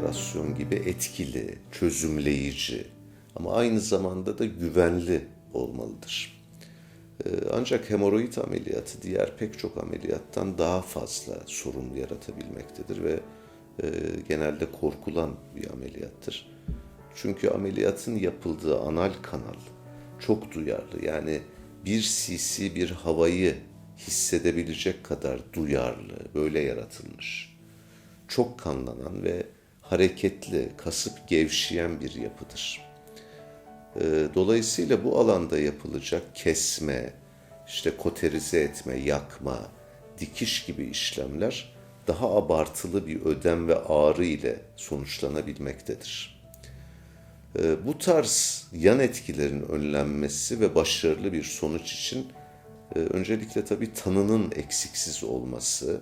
operasyon gibi etkili, çözümleyici ama aynı zamanda da güvenli olmalıdır. Ee, Ancak hemoroid ameliyatı diğer pek çok ameliyattan daha fazla sorun yaratabilmektedir ve e, genelde korkulan bir ameliyattır. Çünkü ameliyatın yapıldığı anal kanal çok duyarlı. Yani bir cc bir havayı hissedebilecek kadar duyarlı, böyle yaratılmış. Çok kanlanan ve hareketli, kasıp gevşeyen bir yapıdır. Ee, Dolayısıyla bu alanda yapılacak kesme, işte koterize etme, yakma, dikiş gibi işlemler daha abartılı bir ödem ve ağrı ile sonuçlanabilmektedir. Ee, Bu tarz yan etkilerin önlenmesi ve başarılı bir sonuç için e, öncelikle tabii tanının eksiksiz olması,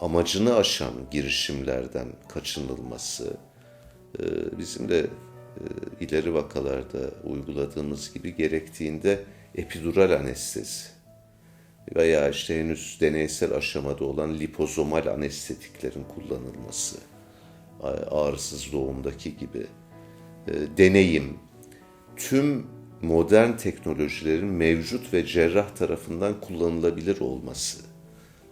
amacını aşan girişimlerden kaçınılması, e, bizim de e, ileri vakalarda uyguladığımız gibi gerektiğinde epidural anestezi veya işte henüz deneysel aşamada olan lipozomal anestetiklerin kullanılması, ağrısız doğumdaki gibi e, deneyim, tüm modern teknolojilerin mevcut ve cerrah tarafından kullanılabilir olması,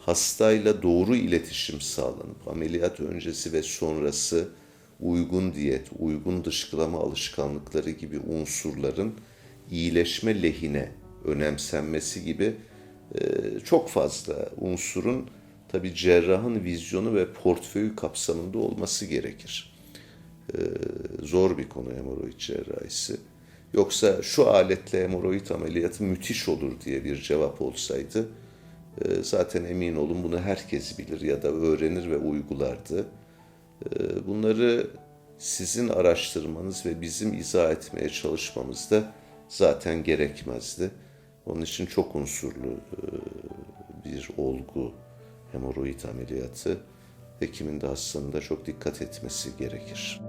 hastayla doğru iletişim sağlanıp ameliyat öncesi ve sonrası uygun diyet, uygun dışkılama alışkanlıkları gibi unsurların iyileşme lehine önemsenmesi gibi e, çok fazla unsurun tabi cerrahın vizyonu ve portföyü kapsamında olması gerekir. E, zor bir konu hemoroid cerrahisi. Yoksa şu aletle hemoroid ameliyatı müthiş olur diye bir cevap olsaydı zaten emin olun bunu herkes bilir ya da öğrenir ve uygulardı. E, Bunları sizin araştırmanız ve bizim izah etmeye çalışmamız da zaten gerekmezdi. Onun için çok unsurlu e, bir olgu hemoroid ameliyatı. Hekimin de hastanın da çok dikkat etmesi gerekir.